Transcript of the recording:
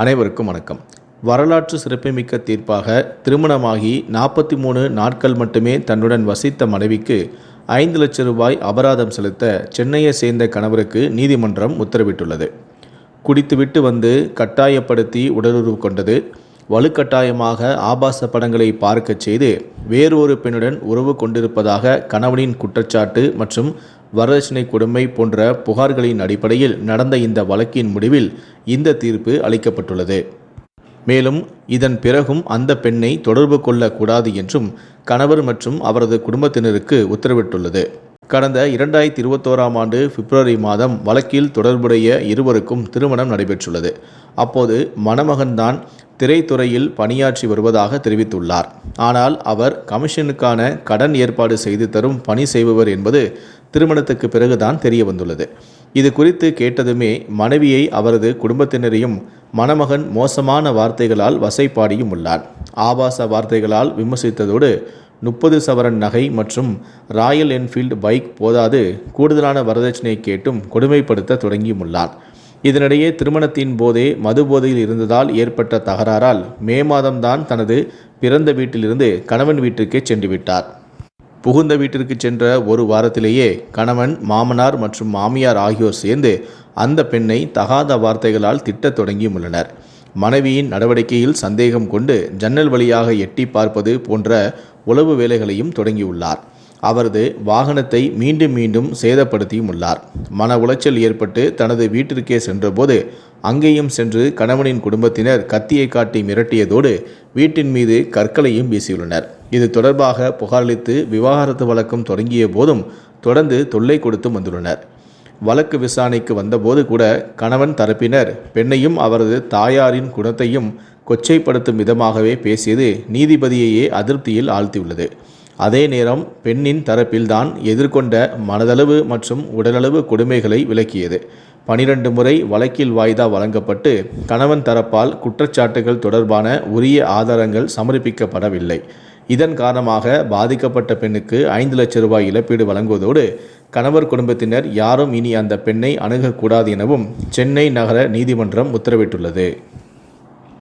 அனைவருக்கும் வணக்கம். வரலாற்று சிறப்புமிக்க தீர்ப்பாக திருமணமாகி நாற்பத்தி மூணு நாட்கள் மட்டுமே தன்னுடன் வசித்த மனைவிக்கு ஐந்து லட்சம் ரூபாய் அபராதம் செலுத்த சென்னையை சேர்ந்த கணவருக்கு நீதிமன்றம் உத்தரவிட்டுள்ளது. குடித்துவிட்டு வந்து கட்டாயப்படுத்தி உடலுறவு கொண்டது. வலுக்கட்டாயமாக ஆபாச படங்களை பார்க்கச் செய்து வேறொரு பெண்ணுடன் உறவு கொண்டிருப்பதாக கணவனின் குற்றச்சாட்டு மற்றும் வரதட்சணை கொடுமை போன்ற புகார்களின் அடிப்படையில் நடந்த இந்த வழக்கின் முடிவில் இந்த தீர்ப்பு அளிக்கப்பட்டுள்ளது. மேலும் இதன் பிறகும் அந்த பெண்ணை தொடர்பு கொள்ளக்கூடாது என்றும் கணவர் மற்றும் அவரது குடும்பத்தினருக்கு உத்தரவிட்டுள்ளது. கடந்த இரண்டாயிரத்தி இருபத்தோராம் ஆண்டு பிப்ரவரி மாதம் வழக்கில் தொடர்புடைய இருவருக்கும் திருமணம் நடைபெற்றுள்ளது. அப்போது மணமகன்தான் திரைத்துறையில் பணியாற்றி வருவதாக தெரிவித்துள்ளார். ஆனால் அவர் கமிஷனுக்கான கடன் ஏற்பாடு செய்து தரும் பணி செய்பவர் என்பது திருமணத்துக்கு பிறகுதான் தெரிய வந்துள்ளது இது குறித்து கேட்டதுமே மனைவியை அவரது குடும்பத்தினரையும் மணமகன் மோசமான வார்த்தைகளால் வசைப்பாடியும் உள்ளார். ஆபாச வார்த்தைகளால் விமர்சித்ததோடு முப்பது சவரன் நகை மற்றும் ராயல் என்ஃபீல்டு பைக் போதாது கூடுதலான வரதட்சணை கேட்டும் கொடுமைப்படுத்த தொடங்கியுள்ளார் இதனிடையே திருமணத்தின் போதே மது போதையில் இருந்ததால் ஏற்பட்ட தகராறால் மே மாதம்தான் தனது பிறந்த வீட்டிலிருந்து கணவன் வீட்டிற்கே சென்றுவிட்டார். புகுந்த வீட்டிற்கு சென்ற ஒரு வாரத்திலேயே கணவன் மாமனார் மற்றும் மாமியார் ஆகியோர் சேர்ந்து அந்த பெண்ணை தகாத வார்த்தைகளால் திட்டத் தொடங்கியுள்ளனர் மனைவியின் நடவடிக்கையில் சந்தேகம் கொண்டு ஜன்னல் வழியாக எட்டி பார்ப்பது போன்ற உளவு வேலைகளையும் தொடங்கியுள்ளார். அவரது வாகனத்தை மீண்டும் மீண்டும் சேதப்படுத்தியும் உள்ளார். மன உளைச்சல் ஏற்பட்டு தனது வீட்டிற்கே சென்றபோது அங்கேயும் சென்று கணவனின் குடும்பத்தினர் கத்தியை காட்டி மிரட்டியதோடு வீட்டின் மீது கற்களையும் வீசியுள்ளனர். இது தொடர்பாக புகாரளித்து விவாகரத்து வழக்கம் தொடங்கிய போதும் தொடர்ந்து தொல்லை கொடுத்து வந்துள்ளனர். வழக்கு விசாரணைக்கு வந்தபோது கூட கணவன் தரப்பினர் பெண்ணையும் அவரது தாயாரின் குணத்தையும் கொச்சைப்படுத்தும் விதமாகவே பேசியது நீதிபதியையே அதிருப்தியில் ஆழ்த்தியுள்ளது. அதே நேரம் பெண்ணின் தரப்பில்தான் எதிர்கொண்ட மனதளவு மற்றும் உடலளவு கொடுமைகளை விளக்கியது. பனிரெண்டு முறை வழக்கில் வாய்தா வழங்கப்பட்டு கணவன் தரப்பால் குற்றச்சாட்டுகள் தொடர்பான உரிய ஆதாரங்கள் சமர்ப்பிக்கப்படவில்லை. இதன் காரணமாக பாதிக்கப்பட்ட பெண்ணுக்கு ஐந்து லட்சம் ரூபாய் இழப்பீடு வழங்குவதோடு கணவர் குடும்பத்தினர் யாரும் இனி அந்த பெண்ணை அணுகக்கூடாது எனவும் சென்னை நகர நீதிமன்றம் உத்தரவிட்டுள்ளது.